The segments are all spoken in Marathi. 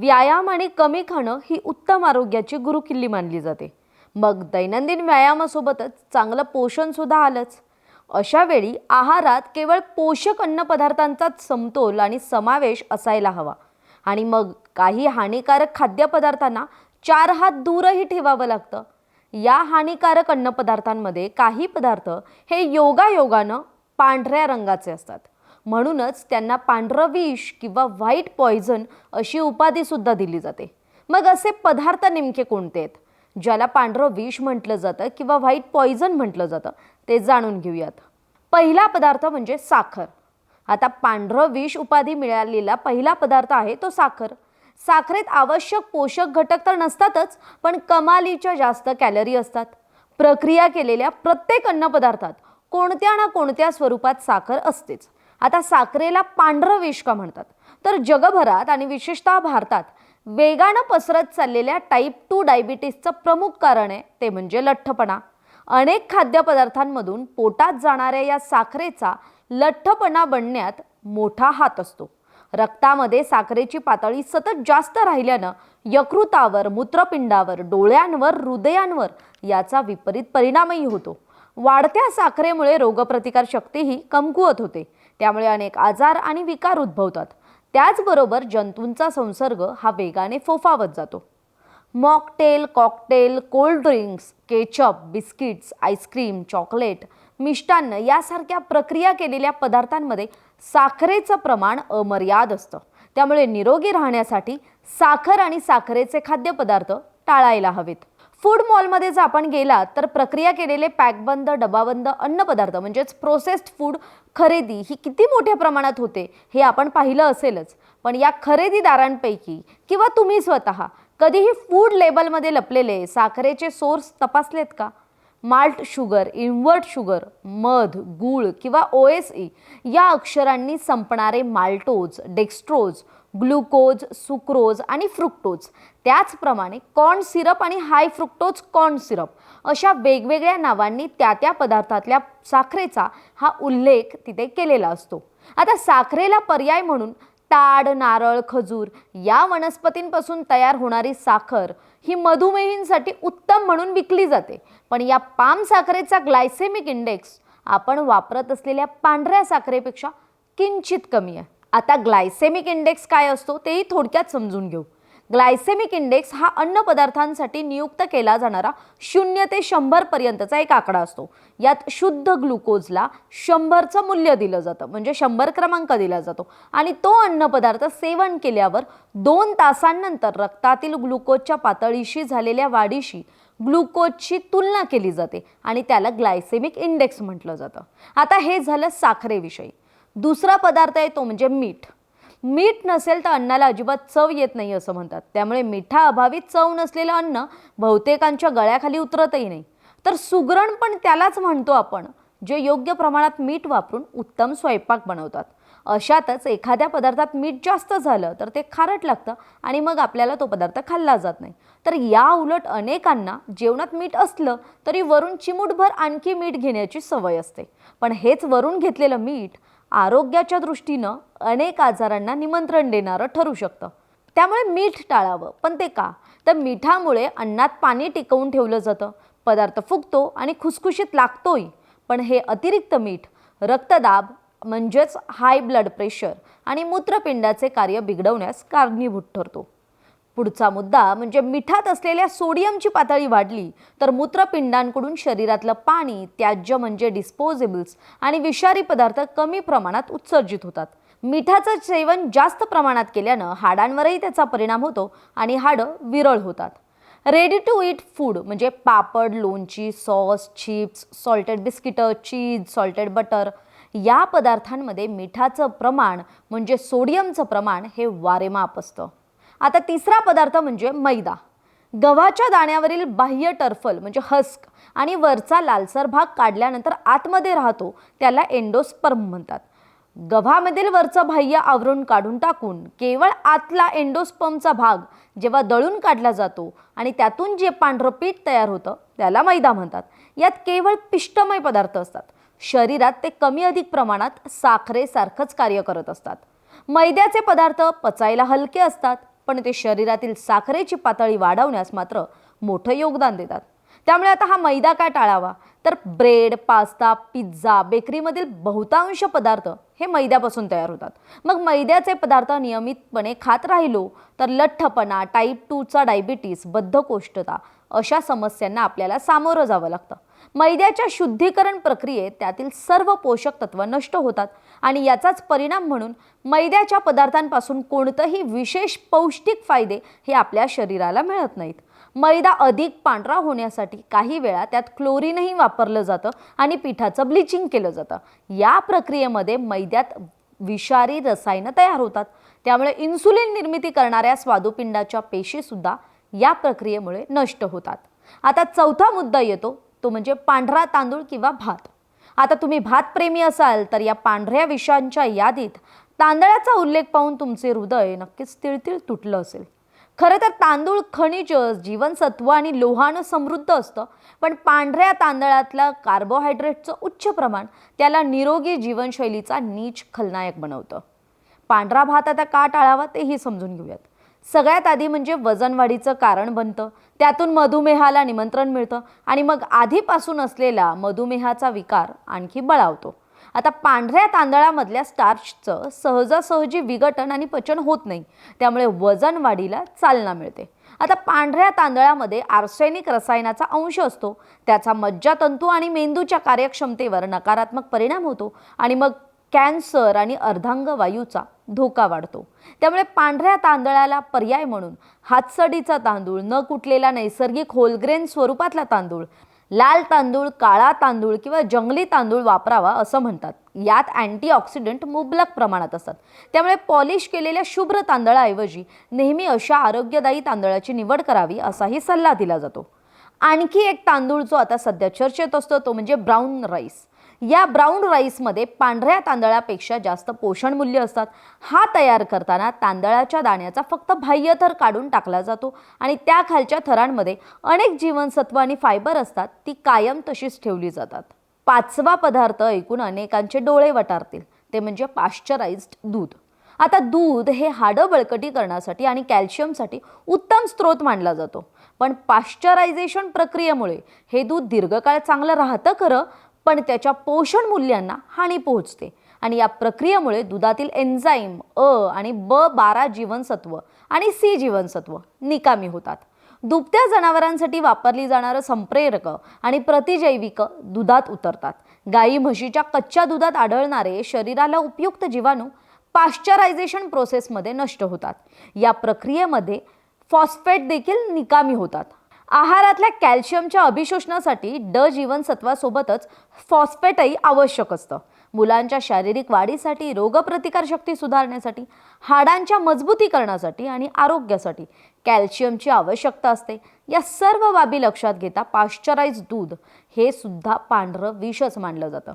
व्यायाम आणि कमी खाणं ही उत्तम आरोग्याची गुरुकिल्ली मानली जाते. मग दैनंदिन व्यायामासोबतच चांगलं पोषणसुद्धा आलंच. अशा वेळी आहारात केवळ पोषक अन्नपदार्थांचाच समतोल आणि समावेश असायला हवा. आणि मग काही हानिकारक खाद्यपदार्थांना चार हात दूरही ठेवावं लागतं. या हानिकारक अन्नपदार्थांमध्ये काही पदार्थ हे योगायोगानं पांढऱ्या रंगाचे असतात. म्हणूनच त्यांना पांढरं विष किंवा व्हाईट पॉइझन अशी उपाधी सुद्धा दिली जाते. मग असे पदार्थ नेमके कोणते आहेत? ज्याला पांढरं विष म्हटलं जातं किंवा व्हाईट पॉइझन म्हटलं जातं ते जाणून घेऊयात. पहिला पदार्थ म्हणजे साखर. आता पांढरं विष उपाधी मिळालेला पहिला पदार्थ आहे तो साखर. साखरेत आवश्यक पोषक घटक तर नसतातच पण कमालीच्या जास्त कॅलरी असतात. प्रक्रिया केलेल्या प्रत्येक अन्नपदार्थात कोणत्या ना कोणत्या स्वरूपात साखर असतेच. आता साखरेला पांढरं विष का म्हणतात. तर जगभरात आणि विशेषतः भारतात वेगानं पसरत चाललेल्या टाईप टू डायबिटीसचं प्रमुख कारण आहे ते म्हणजे लठ्ठपणा. अनेक खाद्यपदार्थांमधून पोटात जाणाऱ्या या साखरेचा लठ्ठपणा बनण्यात मोठा हात असतो. रक्तामध्ये साखरेची पातळी सतत जास्त राहिल्यानं यकृतावर मूत्रपिंडावर डोळ्यांवर हृदयांवर याचा विपरीत परिणामही होतो. वाढत्या साखरेमुळे रोगप्रतिकार शक्तीही कमकुवत होते. त्यामुळे अनेक आजार आणि विकार उद्भवतात. त्याचबरोबर जंतूंचा संसर्ग हा वेगाने फोफावत जातो. Mocktail cocktail cold drinks ketchup biscuits ice cream chocolate मिष्टान्न यासारख्या प्रक्रिया केलेल्या पदार्थांमध्ये साखरेचं प्रमाण अमर्याद असतं. त्यामुळे निरोगी राहण्यासाठी साखर आणि साखरेचे खाद्यपदार्थ टाळायला हवेत. फूड मॉलमध्ये जर आपण गेलात तर प्रक्रिया केलेले पॅकबंद डबाबंद अन्नपदार्थ म्हणजेच प्रोसेस्ड फूड खरेदी ही किती मोठ्या प्रमाणात होते हे आपण पाहिलं असेलच. पण या खरेदीदारांपैकी किंवा तुम्ही स्वतः कधीही फूड लेबलमध्ये लपलेले साखरेचे सोर्स तपासलेत का? माल्ट शुगर इन्व्हर्ट शुगर मध गूळ किंवा ओ एस ई या अक्षरांनी संपणारे माल्टोज डेक्स्ट्रोज ग्लुकोज सुक्रोज आणि फ्रुक्टोज त्याचप्रमाणे कॉर्न सिरप आणि हाय फ्रुक्टोज कॉर्न सिरप अशा वेगवेगळ्या नावांनी त्या त्या पदार्थातल्या साखरेचा हा उल्लेख तिथे केलेला असतो. आता साखरेला पर्याय म्हणून ताड नारळ खजूर या वनस्पतींपासून तयार होणारी साखर ही मधुमेहींसाठी उत्तम म्हणून विकली जाते. पण या पाम साखरेचा ग्लायसेमिक इंडेक्स आपण वापरत असलेल्या पांढऱ्या साखरेपेक्षा किंचित कमी आहे. आता ग्लायसेमिक इंडेक्स काय असतो तेही थोडक्यात समजून घेऊ. ग्लायसेमिक इंडेक्स हा अन्नपदार्थांसाठी नियुक्त केला जाणारा शून्य ते शंभर पर्यंतचा एक आकडा असतो. यात शुद्ध ग्लुकोजला शंभरचं मूल्य दिलं जातं म्हणजे शंभर क्रमांक दिला जातो. आणि तो अन्नपदार्थ सेवन केल्यावर दोन तासांनंतर रक्तातील ग्लुकोजच्या पातळीशी झालेल्या वाढीशी ग्लुकोजची तुलना केली जाते आणि त्याला ग्लायसेमिक इंडेक्स म्हटलं जातं. आता हे झालं साखरेविषयी. दुसरा पदार्थ आहे तो म्हणजे मीठ. मीठ नसेल तर अन्नाला अजिबात चव येत नाही असं म्हणतात. त्यामुळे मिठाअभावी चव नसलेलं अन्न बहुतेकांच्या गळ्याखाली उतरतही नाही. तर सुगरण पण त्यालाच म्हणतो आपण जे योग्य प्रमाणात मीठ वापरून उत्तम स्वयंपाक बनवतात. अशातच एखाद्या पदार्थात मीठ जास्त झालं तर ते खारट लागतं आणि मग आपल्याला तो पदार्थ खाल्ला जात नाही. तर या उलट अनेकांना जेवणात मीठ असलं तरी वरून चिमूटभर आणखी मीठ घेण्याची सवय असते. पण हेच वरून घेतलेलं मीठ आरोग्याच्या दृष्टीनं अनेक आजारांना निमंत्रण देणारं ठरू शकतं. त्यामुळे मीठ टाळावं. पण ते का? तर मिठामुळे अन्नात पाणी टिकवून ठेवलं जातं. पदार्थ फुगतो आणि खुसखुशीत लागतोही पण हे अतिरिक्त मीठ रक्तदाब म्हणजेच हाय ब्लड प्रेशर आणि मूत्रपिंडाचे कार्य बिघडवण्यास कारणीभूत ठरतो. पुढचा मुद्दा म्हणजे मिठात असलेल्या सोडियमची पातळी वाढली तर मूत्रपिंडांकडून शरीरातलं पाणी त्याज्य म्हणजे डिस्पोजेबल्स आणि विषारी पदार्थ कमी प्रमाणात उत्सर्जित होतात. मिठाचं सेवन जास्त प्रमाणात केल्यानं हाडांवरही त्याचा परिणाम होतो आणि हाडं विरळ होतात. रेडी टू इट फूड म्हणजे पापड लोणची सॉस चिप्स सॉल्टेड बिस्किटं चीज सॉल्टेड बटर या पदार्थांमध्ये मिठाचं प्रमाण म्हणजे सोडियमचं प्रमाण हे वारेमाप असतं. आता तिसरा पदार्थ म्हणजे मैदा. गव्हाच्या दाण्यावरील बाह्य टर्फल म्हणजे हस्क आणि वरचा लालसर भाग काढल्यानंतर आतमध्ये राहतो त्याला एंडोस्पर्म म्हणतात. गव्हामधील वरचं बाह्य आवरून काढून टाकून केवळ आतला एंडोस्पर्मचा भाग जेव्हा दळून काढला जातो आणि त्यातून जे पांढरं पीठ तयार होतं त्याला मैदा म्हणतात. यात केवळ पिष्टमय पदार्थ असतात. शरीरात ते कमी अधिक प्रमाणात साखरेसारखंच कार्य करत असतात. मैद्याचे पदार्थ पचायला हलके असतात. पण ते शरीरातील साखरेची पातळी वाढवण्यास मात्र मोठं योगदान देतात. त्यामुळे आता हा मैदा काय टाळावा? तर ब्रेड पास्ता पिझ्झा बेकरीमधील बहुतांश पदार्थ हे मैद्यापासून तयार होतात. मग मैद्याचे पदार्थ नियमितपणे खात राहिलो तर लठ्ठपणा टाईप टूचा डायबिटीस बद्धकोष्ठता अशा समस्यांना आपल्याला सामोरं जावं लागतं. मैद्याच्या शुद्धीकरण प्रक्रियेत त्यातील सर्व पोषक तत्व नष्ट होतात आणि याचाच परिणाम म्हणून मैद्याच्या पदार्थांपासून कोणतंही विशेष पौष्टिक फायदे हे आपल्या शरीराला मिळत नाहीत. मैदा अधिक पांढरा होण्यासाठी काही वेळा त्यात क्लोरीनही वापरलं जातं आणि पिठाचं ब्लिचिंग केलं जातं. या प्रक्रियेमध्ये मैद्यात विषारी रसायनं तयार होतात. त्यामुळे इन्सुलिन निर्मिती करणाऱ्या स्वादुपिंडाच्या पेशीसुद्धा या प्रक्रियेमुळे नष्ट होतात. आता चौथा मुद्दा येतो तो म्हणजे पांढरा तांदूळ किंवा भात. आता तुम्ही भात प्रेमी असाल तर या पांढऱ्या विषांच्या यादीत तांदळाचा उल्लेख पाहून तुमचे हृदय नक्कीच तिळतिळ तुटलं असेल. खरं तर तांदूळ खनिज जीवनसत्व आणि लोहानं समृद्ध असतं पण पांढऱ्या तांदळातलं कार्बोहायड्रेटचं उच्च प्रमाण त्याला निरोगी जीवनशैलीचा नीच खलनायक बनवतं. पांढरा भात आता का टाळावा तेही समजून घेऊयात. सगळ्यात आधी म्हणजे वजनवाढीचं कारण बनतं. त्यातून मधुमेहाला निमंत्रण मिळतं आणि मग आधीपासून असलेला मधुमेहाचा विकार आणखी बळावतो. आता पांढऱ्या तांदळामधल्या स्टार्चचं सहजासहजी विघटन आणि पचन होत नाही. त्यामुळे वजन वाढीला चालना मिळते. आता पांढऱ्या तांदळामध्ये आर्सेनिक रसायनाचा अंश असतो. त्याचा मज्जातंतू आणि मेंदूच्या कार्यक्षमतेवर नकारात्मक परिणाम होतो आणि मग कॅन्सर आणि अर्धांग वायूचा धोका वाढतो. त्यामुळे पांढऱ्या तांदळाला पर्याय म्हणून हातसडीचा तांदूळ न कुटलेला नैसर्गिक होलग्रेन स्वरूपातला तांदूळ लाल तांदूळ काळा तांदूळ किंवा जंगली तांदूळ वापरावा असं म्हणतात. यात अँटीऑक्सिडंट मुबलक प्रमाणात असतात. त्यामुळे पॉलिश केलेल्या शुभ्र तांदळाऐवजी नेहमी अशा आरोग्यदायी तांदळाची निवड करावी असाही सल्ला दिला जातो. आणखी एक तांदूळ जो आता सध्या चर्चेत असतो तो म्हणजे ब्राऊन राईस या ब्राऊन राईसमध्ये पांढऱ्या तांदळापेक्षा जास्त पोषण मूल्य असतात. हा तयार करताना तांदळाच्या दाण्याचा फक्त बाह्य थर काढून टाकला जातो आणि त्या खालच्या थरांमध्ये अनेक जीवनसत्व आणि फायबर असतात ती कायम तशीच ठेवली जातात. पाचवा पदार्थ ऐकून अनेकांचे डोळे वटारतील ते म्हणजे पाश्चराइज्ड दूध. आता दूध हे हाडं बळकटी करण्यासाठी आणि कॅल्शियमसाठी उत्तम स्रोत मानला जातो. पण पाश्चरायझेशन प्रक्रियेमुळे हे दूध दीर्घकाळ चांगलं राहतं खरं? पण त्याच्या पोषण मूल्यांना हानी पोहोचते. आणि या प्रक्रियेमुळे दुधातील एन्झाईम अ आणि ब बारा जीवनसत्व आणि सी जीवनसत्व निकामी होतात. दुभत्या जनावरांसाठी वापरली जाणारं संप्रेरक आणि प्रतिजैविक दुधात उतरतात. गाई म्हशीच्या कच्च्या दुधात आढळणारे शरीराला उपयुक्त जीवाणू पाश्चरायझेशन प्रोसेसमध्ये नष्ट होतात. या प्रक्रियेमध्ये फॉस्फेट देखील निकामी होतात. आहारातल्या कॅल्शियमच्या अभिशोषणासाठी ड जीवनसत्वासोबतच फॉस्फेटही आवश्यक असतं. मुलांच्या शारीरिक वाढीसाठी रोगप्रतिकारशक्ती सुधारण्यासाठी हाडांच्या मजबूतीकरणासाठी आणि आरोग्यासाठी कॅल्शियमची आवश्यकता असते. या सर्व बाबी लक्षात घेता पाश्चराईज दूध हे सुद्धा पांढरं विषच मानलं जातं.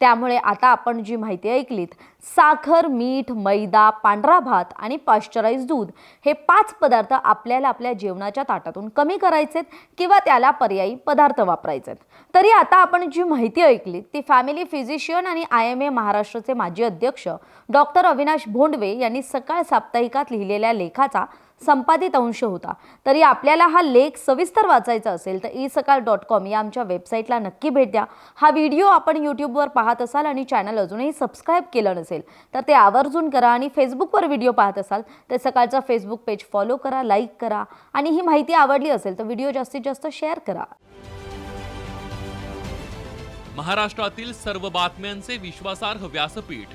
त्यामुळे आता आपण जी माहिती ऐकलीत साखर मीठ मैदा पांढरा भात आणि पाश्चराईज दूध हे पाच पदार्थ आपल्याला आपल्या जेवणाच्या ताटातून कमी करायचेत किंवा त्याला पर्यायी पदार्थ वापरायचेत. तरी आता आपण जी माहिती ऐकली ती फॅमिली फिजिशियन आणि आय एम ए महाराष्ट्राचे माजी अध्यक्ष डॉक्टर अविनाश भोंडवे यांनी सकाळ साप्ताहिकात लिहिलेल्या लेखाचा संपादित अंश होता. तरी आपल्याला हा लेख सविस्तर वाचायचा असेल तर ई सकाळ डॉट कॉम या आमच्या वेबसाईटला नक्की भेट द्या. हा व्हिडिओ आपण यूट्यूबवर पाहत असाल आणि चॅनल अजूनही सबस्क्राईब केलं नसेल तर ते आवर्जून करा आणि फेसबुकवर व्हिडिओ पाहत असाल तर सकाळचा फेसबुक पेज फॉलो करा लाईक करा आणि ही माहिती आवडली असेल तर व्हिडिओ जास्तीत जास्त शेअर करा. महाराष्ट्रातील सर्व बातम्यांचे विश्वासार्ह व्यासपीठ